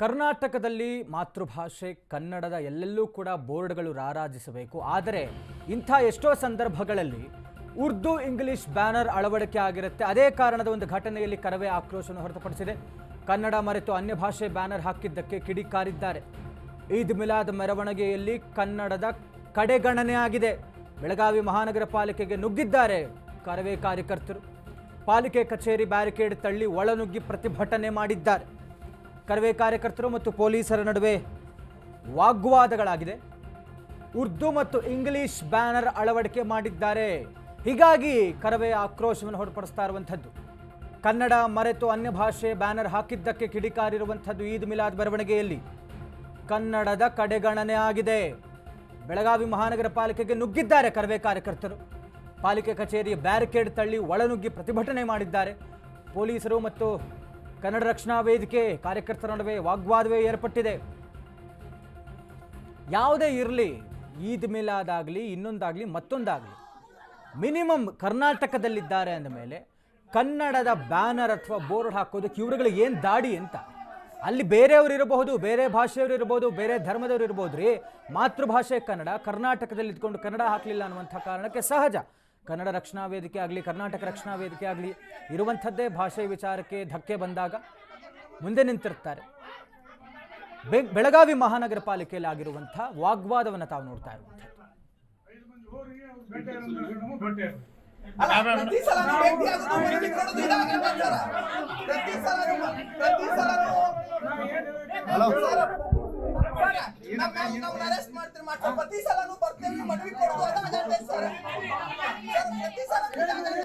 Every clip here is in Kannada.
ಕರ್ನಾಟಕದಲ್ಲಿ ಮಾತೃಭಾಷೆ ಕನ್ನಡದ ಎಲ್ಲೆಲ್ಲೂ ಕೂಡ ಬೋರ್ಡ್ಗಳು ರಾರಾಜಿಸಬೇಕು. ಆದರೆ ಇಂಥ ಎಷ್ಟೋ ಸಂದರ್ಭಗಳಲ್ಲಿ ಉರ್ದು ಇಂಗ್ಲಿಷ್ ಬ್ಯಾನರ್ ಅಳವಡಿಕೆ ಆಗಿರುತ್ತೆ. ಅದೇ ಕಾರಣದ ಒಂದು ಘಟನೆಯಲ್ಲಿ ಕರವೇ ಆಕ್ರೋಶವನ್ನು ಹೊರತುಪಡಿಸಿದೆ. ಕನ್ನಡ ಮರೆತು ಅನ್ಯ ಭಾಷೆ ಬ್ಯಾನರ್ ಹಾಕಿದ್ದಕ್ಕೆ ಕಿಡಿಕಾರಿದ್ದಾರೆ. ಈದ್ ಮಿಲಾದ್ ಮೆರವಣಿಗೆಯಲ್ಲಿ ಕನ್ನಡದ ಕಡೆಗಣನೆ ಆಗಿದೆ. ಬೆಳಗಾವಿ ಮಹಾನಗರ ಪಾಲಿಕೆಗೆ ನುಗ್ಗಿದ್ದಾರೆ ಕರವೇ ಕಾರ್ಯಕರ್ತರು. ಪಾಲಿಕೆ ಕಚೇರಿ ಬ್ಯಾರಿಕೇಡ್ ತಳ್ಳಿ ಒಳನುಗ್ಗಿ ಪ್ರತಿಭಟನೆ ಮಾಡಿದ್ದಾರೆ. ಕರವೇ ಕಾರ್ಯಕರ್ತರು ಮತ್ತು ಪೊಲೀಸರ ನಡುವೆ ವಾಗ್ವಾದಗಳಾಗಿದೆ. ಉರ್ದು ಮತ್ತು ಇಂಗ್ಲಿಷ್ ಬ್ಯಾನರ್ ಅಳವಡಿಕೆ ಮಾಡಿದ್ದಾರೆ. ಹೀಗಾಗಿ ಕರವೇ ಆಕ್ರೋಶವನ್ನು ಹೊರಪಡಿಸ್ತಾ ಇರುವಂಥದ್ದು. ಕನ್ನಡ ಮರೆತು ಅನ್ಯ ಭಾಷೆ ಬ್ಯಾನರ್ ಹಾಕಿದ್ದಕ್ಕೆ ಕಿಡಿಕಾರಿರುವಂಥದ್ದು ಈದ್ ಮಿಲಾದ್ ಬರವಣಿಗೆಯಲ್ಲಿ. ಕನ್ನಡದ ಕಡೆಗಣನೆ ಆಗಿದೆ. ಬೆಳಗಾವಿ ಮಹಾನಗರ ಪಾಲಿಕೆಗೆ ನುಗ್ಗಿದ್ದಾರೆ ಕರವೇ ಕಾರ್ಯಕರ್ತರು. ಪಾಲಿಕೆ ಕಚೇರಿಯ ಬ್ಯಾರಿಕೇಡ್ ತಳ್ಳಿ ಒಳನುಗ್ಗಿ ಪ್ರತಿಭಟನೆ ಮಾಡಿದ್ದಾರೆ. ಪೊಲೀಸರು ಮತ್ತು ಕನ್ನಡ ರಕ್ಷಣಾ ವೇದಿಕೆ ಕಾರ್ಯಕರ್ತರ ನಡುವೆ ವಾಗ್ವಾದವೇ ಏರ್ಪಟ್ಟಿದೆ. ಯಾವುದೇ ಇರಲಿ, ಈದ್ ಮಿಲಾದಾಗಲಿ, ಇನ್ನೊಂದಾಗಲಿ, ಮತ್ತೊಂದಾಗಲಿ, ಮಿನಿಮಮ್ ಕರ್ನಾಟಕದಲ್ಲಿದ್ದಾರೆ ಅಂದ ಮೇಲೆ ಕನ್ನಡದ ಬ್ಯಾನರ್ ಅಥವಾ ಬೋರ್ಡ್ ಹಾಕೋದಕ್ಕೆ ಇವರುಗಳಿಗೆ ಏನು ದಾಡಿ ಅಂತ? ಅಲ್ಲಿ ಬೇರೆಯವರು ಇರಬಹುದು, ಬೇರೆ ಭಾಷೆಯವರು ಇರಬಹುದು, ಬೇರೆ ಧರ್ಮದವರು ಇರ್ಬೋದು ರೀ. ಮಾತೃಭಾಷೆ ಕನ್ನಡ ಕರ್ನಾಟಕದಲ್ಲಿ ಇದ್ಕೊಂಡು ಕನ್ನಡ ಹಾಕಲಿಲ್ಲ ಅನ್ನುವಂಥ ಕಾರಣಕ್ಕೆ ಸಹಜ. ಕನ್ನಡ ರಕ್ಷಣಾ ವೇದಿಕೆ ಆಗಲಿ ಕರ್ನಾಟಕ ರಕ್ಷಣಾ ವೇದಿಕೆ ಆಗಲಿ ಇರುವಂಥದ್ದೇ ಭಾಷೆ ವಿಚಾರಕ್ಕೆ ಧಕ್ಕೆ ಬಂದಾಗ ಮುಂದೆ ನಿಂತಿರ್ತಾರೆ. ಬೆ- ಬೆಳಗಾವಿ ಮಹಾನಗರ ಪಾಲಿಕೆಯಲ್ಲಿ ಆಗಿರುವಂಥ ವಾಗ್ವಾದವನ್ನು ತಾವು ನೋಡ್ತಾ ಇರುವಂಥದ್ದು. ಮಾಡ್ತಾರ. 사람들이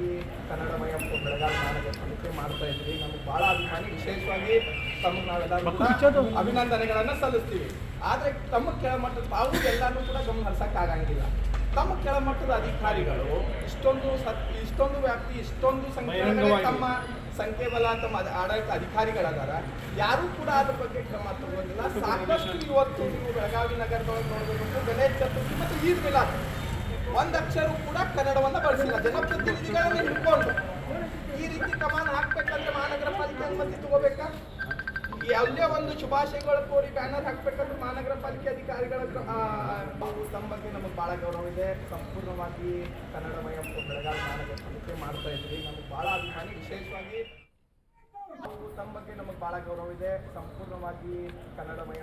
ಸಂಪೂರ್ಣವಾಗಿ ಕನ್ನಡಮಯ ಬೆಳಗಾವಿ ಮಹಾನಗರ ಸಮಿತಿ ಮಾಡ್ತಾ ಇದ್ವಿ ನಮ್ಗೆ ಬಹಳ ಅಭಿಮಾನಿ. ವಿಶೇಷವಾಗಿ ತಮಗೆ ನಾವೆಲ್ಲರೂ ಕೂಡ ಅಭಿನಂದನೆಗಳನ್ನ ಸಲ್ಲಿಸ್ತೀವಿ. ಆದ್ರೆ ತಮ್ಮ ಕೆಳಮಟ್ಟದ ತಾವು ಎಲ್ಲಾನು ಕೂಡ ಗಮನ ಹರಿಸಕ್ಕಾಗಂಗಿಲ್ಲ ತಮ್ಮ ಕೆಳಮಟ್ಟದ ಅಧಿಕಾರಿಗಳು ಇಷ್ಟೊಂದು ಸತ್ ಇಷ್ಟೊಂದು ವ್ಯಾಪ್ತಿ ಇಷ್ಟೊಂದು ಸಂಖ್ಯೆ ತಮ್ಮ ಸಂಖ್ಯೆ ಬಲ ತಮ್ಮ ಆಡಳಿತ ಅಧಿಕಾರಿಗಳದಾರ. ಯಾರೂ ಕೂಡ ಅದ್ರ ಬಗ್ಗೆ ಕ್ರಮ ತಗೊಂಡಿಲ್ಲ ಸಾಕಷ್ಟು ಇವತ್ತು ನೀವು ಬೆಳಗಾವಿ ನಗರದೊಳಗೆ ನೋಡಬೇಕು ಬೆಲೆ ಚತುರ್ಥಿ ಮತ್ತು ಈದ್ ಮಿಲಾದ್. ಒಂದ್ ಅಕ್ಷರ ಕೂಡ ಕನ್ನಡವನ್ನ ಬಳಸಿಲ್ಲ. ಜನಪ್ರತಿನಿಧಿಗಳನ್ನ ಹಿಡ್ಕೊಂಡು. ಈ ರೀತಿ ಕಮಾನ ಹಾಕ್ಬೇಕಂದ್ರೆ ಮಹಾನಗರ ಪಾಲಿಕೆ ಅನುಮತಿ ತಗೋಬೇಕಾ? ಯಾವುದೇ ಒಂದು ಶುಭಾಶಯಗಳು ಕೋರಿ ಬ್ಯಾನರ್ ಹಾಕ್ಬೇಕಂದ್ರೆ ಮಹಾನಗರ ಪಾಲಿಕೆ ಅಧಿಕಾರಿಗಳ ಕ್ರ- ತಮ್ಮ ಬಗ್ಗೆ ನಮಗೆ ಬಹಳ ಗೌರವ ಇದೆ. ಸಂಪೂರ್ಣವಾಗಿ ಕನ್ನಡಮಯ ಬೆಳಗಾವಿ ಮಹಾನಗರ ಪಾಲಿಕೆ ಮಾಡ್ತಾ ಇದ್ವಿ ನಮಗೆ ಬಹಳ ಅಭಿಮಾನಿ. ವಿಶೇಷವಾಗಿ ತಮ್ಮ ಬಗ್ಗೆ ನಮಗೆ ಬಹಳ ಗೌರವ ಇದೆ. ಸಂಪೂರ್ಣವಾಗಿ ಕನ್ನಡಮಯ